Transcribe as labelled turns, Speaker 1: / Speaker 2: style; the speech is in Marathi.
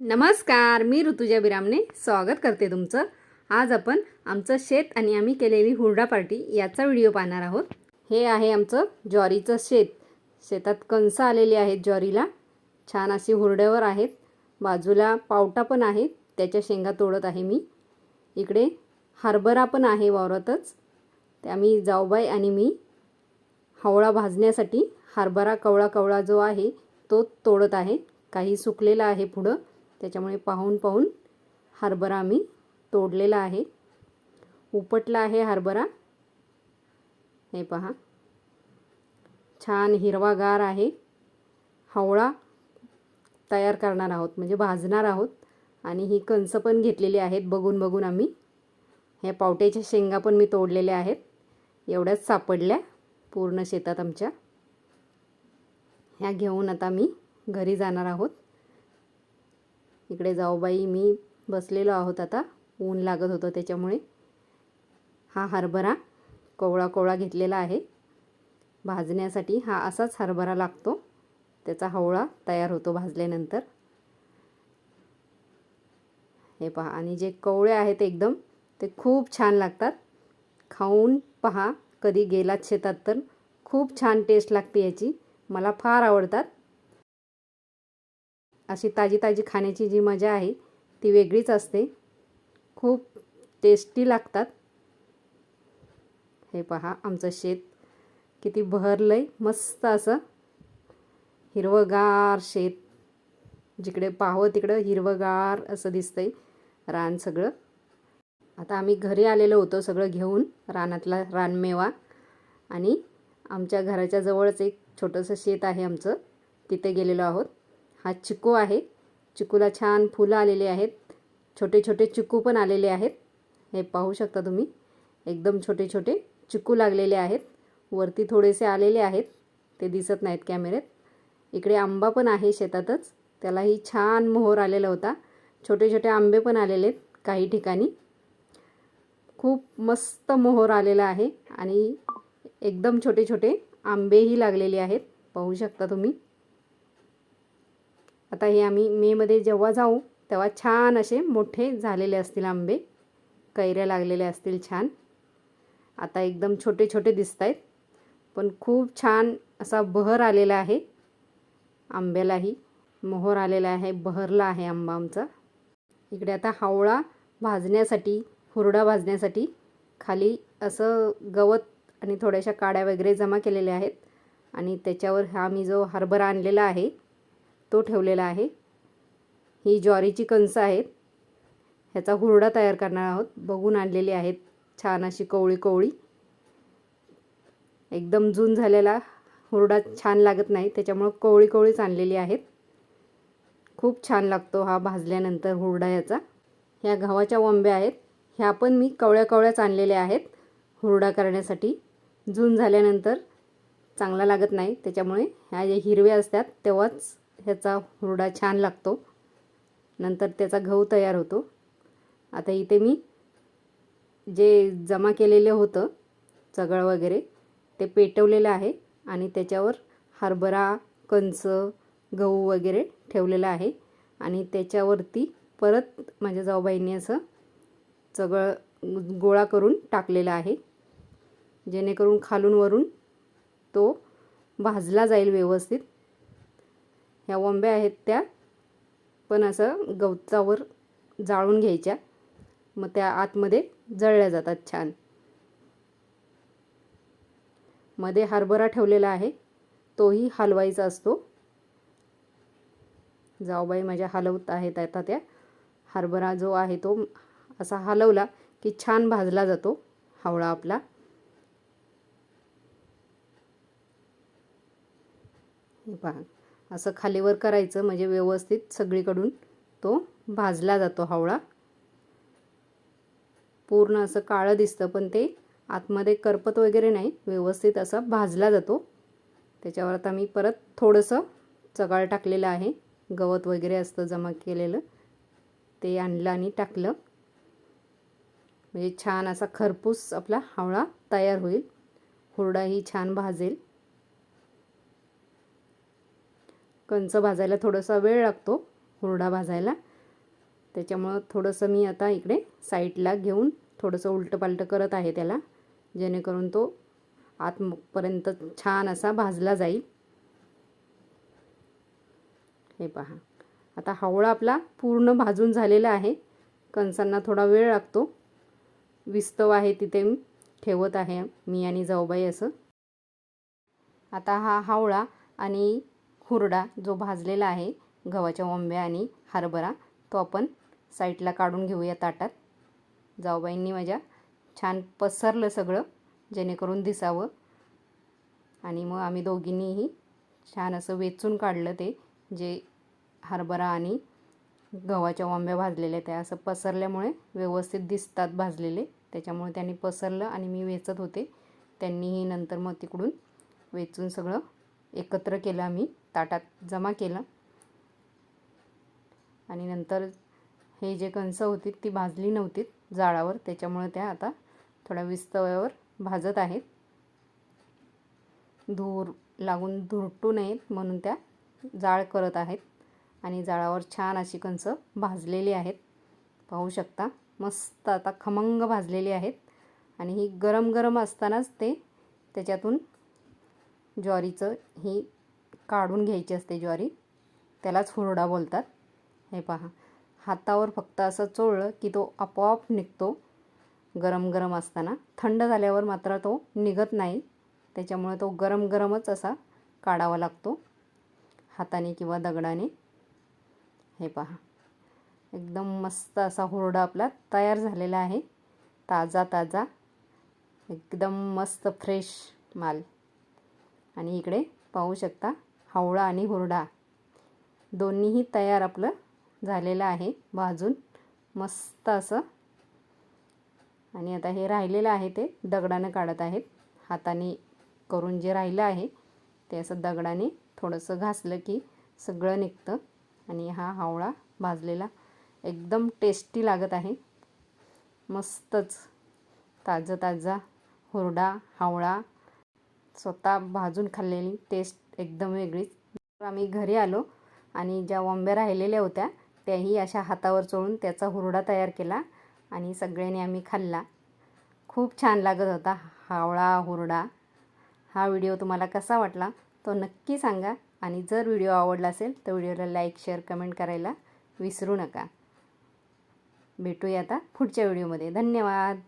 Speaker 1: नमस्कार मी ऋतुजा बिरामने स्वागत करते तुमचं. आज आपण आमचं शेत आणि आम्ही केलेली हुरडा पार्टी याचा व्हिडिओ पाहणार आहोत. हे आहे आमचं ज्वारीचं शेत. शेतात कणसं आलेली आहेत ज्वारीला. छान अशी हुरड्यावर आहेत. बाजूला पावटा पण आहे त्याच्या शेंगा तोडत आहे मी. इकडे हरभरा पण आहे वावरातच. त्या मी जाऊबाई आणि मी हवळा भाजण्यासाठी हरभरा कवळा कवळा जो आहे तो तोडत आहे. काही सुकलेला आहे पुढं. त्याच्यामुळे पाहून पाहून हरभरा आम्ही तोडलेला आहे. उपटला आहे हरभरा. हे पहा. छान हिरवागार आहे. हवळा तयार करणार आहोत म्हणजे भाजणार आहोत. आणि ही कणसं पण घेतलेली आहेत बघून बघून आम्ही. ह्या पावट्याच्या शेंगा पण मी तोडलेल्या आहेत. एवढ्याच सापडल्या पूर्ण शेतात आमच्या. ह्या घेऊन आता मी घरी जाणार आहोत. इकडे जाऊबाई मी बसलेलो आहोत आता. ऊन लागत होतं त्याच्यामुळे. हा हरभरा कोवळा कोवळा घेतलेला आहे. भाजण्यासाठी हा असाच हरभरा लागतो. त्याचा हवळा तयार होतो भाजल्यानंतर. हे पहा आणि जे कवळे आहेत एकदम ते खूप छान लागतात. खाऊन पहा कधी गेलात शेतात तर. खूप छान टेस्ट लागते याची. मला फार आवडतात. अशी ताजी ताजी खाण्याची जी मजा आहे ती वेगळीच असते. खूप टेस्टी लागतात. हे पहा आमचं शेत किती बहरलं आहे मस्त असं. हिरवंगार शेत. जिकडे पाहावं तिकडं हिरवंगार असं दिसतंय रान सगळं. आता आम्ही घरी आलेलो होतो सगळं घेऊन रानातला रानमेवा. आणि आमच्या घराच्या जवळच एक छोटंसं शेत आहे आमचं. तिथे गेलेलो आहोत. हा चिकू आहे. चिकूला छान फुलं आलेली आहेत. छोटे छोटे चिकू पण आलेले आहेत. हे पाहू शकता तुम्ही. एकदम छोटे छोटे चिकू लागलेले आहेत. वरती थोडेसे आलेले आहेत. ते दिसत नाहीत कॅमेऱ्यात. इकडे आंबा पण आहे शेतातच. त्यालाही छान मोहर आलेला होता. छोटे छोटे आंबे पण आलेले आहेत काही ठिकाणी. खूप मस्त मोहर आलेला आहे आणि एकदम छोटे छोटे आंबेही लागलेले आहेत. पाहू शकता तुम्ही. आता हे आम्ही मेमध्ये जेव्हा जाऊ तेव्हा छान असे मोठे झालेले असतील आंबे. कैऱ्या लागलेल्या असतील छान. आता एकदम छोटे छोटे दिसत आहेत पण खूप छान असा बहर आलेला आहे. आंब्यालाही मोहर आलेला आहे बहरला आहे आंबा आमचा. इकडे आता हावळा भाजण्यासाठी हुरडा भाजण्यासाठी खाली असं गवत आणि थोड्याशा काड्या वगैरे जमा केलेल्या आहेत. आणि त्याच्यावर हा मी जो हरभरा आणलेला आहे तो ठेवलेला आहे. ही ज्वारीची कणसं आहेत. ह्याचा हुरडा तयार करणार आहोत. बघून आणलेली आहेत छान अशी कवळी कवळी. एकदम जून झालेला हुरडा छान लागत नाही त्याच्यामुळं कवळी कोवळीच आणलेली आहेत. खूप छान लागतो हा भाजल्यानंतर हुरडा याचा ह्या गव्हाच्या वंब्या आहेत. ह्या पण मी कवळ्या कवळ्याच आणलेल्या आहेत हुरडा करण्यासाठी. जून झाल्यानंतर चांगला लागत नाही त्याच्यामुळे ह्या जे हिरव्या असतात तेव्हाच ह्याचा हुरडा छान लागतो. नंतर त्याचा गहू तयार होतो. आता इथे मी जे जमा केलेलं होतं चगळ वगैरे ते पेटवलेलं आहे आणि त्याच्यावर हरभरा कंच गहू वगैरे ठेवलेलं आहे आणि त्याच्यावरती परत माझ्या जाऊबाईंनी असं चगळ गोळा करून टाकलेला आहे. जेणेकरून खालून वरून तो भाजला जाईल व्यवस्थित. ह्या वंब्या आहेत त्या. पण असं गवतावर जाळून घ्यायच्या. मग त्या आतमध्ये जळल्या जातात छान. मध्ये हरभरा ठेवलेला आहे. तोही हलवायचा असतो. जाऊबाई माझ्या हलवत आहेत आता त्या. हरभरा जो आहे तो असा हलवला की छान भाजला जातो. हावळा आपला. पहा. असं खालीवर करायचं म्हणजे व्यवस्थित सगळीकडून तो भाजला जातो हावळा. पूर्ण असं काळं दिसतं पण ते आतमध्ये करपत वगैरे नाही व्यवस्थित असा भाजला जातो. त्याच्यावर आता मी परत थोडंसं चगाळ टाकलेलं आहे गवत वगैरे असतं जमा केलेलं ते आणलं आणि टाकलं. म्हणजे छान असा खरपूस आपला हावळा तयार होईल. हुरडाही छान भाजेल. कंच भाजायला थोडासा वेळ लागतो हुरडा भाजायला. त्याच्यामुळं थोडंसं मी आता इकडे साईडला घेऊन थोडंसं उलटंपालटं करत आहे त्याला जेणेकरून तो आतपर्यंत छान असा भाजला जाईल. हे पहा. आता हावळा आपला पूर्ण भाजून झालेला आहे. कणसांना थोडा वेळ लागतो. विस्तव आहे तिथे ठेवत आहे मी आणि जाऊबाई असं. आता हा हावळा आणि हुरडा जो भाजलेला आहे गव्हाच्या वंब्या आणि हरभरा तो आपण साईडला काढून घेऊया ताटात. जाऊबाईंनी माझ्या छान पसरलं सगळं जेणेकरून दिसावं. आणि मग आम्ही दोघींनीही छान असं वेचून काढलं ते जे हरभरा आणि गव्हाच्या वांब्या भाजलेल्या त्या असं पसरल्यामुळे व्यवस्थित दिसतात भाजलेले. त्याच्यामुळे त्यांनी पसरलं आणि मी वेचत होते. त्यांनीही नंतर मग तिकडून वेचून सगळं एकत्र केलं आम्ही ताटात जमा केलं. आणि नंतर हे जे कणसं होती ती भाजली नव्हती जाळावर त्याच्यामुळे त्या आता थोड्या विस्तव्यावर भाजत आहेत. धूर लागून धुरटू नयेत म्हणून त्या जाळ करत आहेत. आणि जाळावर छान अशी कणसं भाजलेली आहेत. पाहू शकता मस्त आता खमंग भाजलेली आहेत. आणि ही गरम गरम असतानाच ते त्याच्यातून ज्वारीचं ही काढून घ्यायची असते ज्वारी. त्यालाच हुरडा बोलतात. हे पहा. हातावर फक्त असं चोळलं की तो आपोआप निघतो. गरम गरम असताना. थंड झाल्यावर मात्र तो निघत नाही. त्याच्यामुळे तो गरम गरमच असा काढावा लागतो. हाताने किंवा दगडाने. हे पहा. एकदम मस्त असा हुरडा आपला तयार झालेला आहे. ताजा ताजा. एकदम मस्त फ्रेश माल. आणि इकडे पाहू शकता हावळा आणि हुरडा. दोन्हीही तयार आपलं झालेलं आहे. भाजून मस्त असं. आणि आता हे राहिलेलं आहे ते दगडानं काढत आहेत. हाताने करून जे राहिलं आहे ते असं दगडाने थोडंसं घासलं की सगळं निघतं. आणि हा हावळा भाजलेला एकदम टेस्टी लागत आहे. मस्तच. ताजं ताजा हुरडा हावळा स्वतः भाजून खाल्लेली टेस्ट एकदम वेगळीच. आम्ही घरी आलो आणि ज्या वंब्या राहिलेल्या होत्या त्याही अशा हातावर चोळून त्याचा हुरडा तयार केला आणि सगळ्यांनी आम्ही खाल्ला. खूप छान लागत होता हावळा हुरडा. हा व्हिडिओ तुम्हाला कसा वाटला तो नक्की सांगा आणि जर व्हिडिओ आवडला असेल तर व्हिडिओला लाईक शेअर कमेंट करायला विसरू नका. भेटूया आता पुढच्या व्हिडिओमध्ये. धन्यवाद!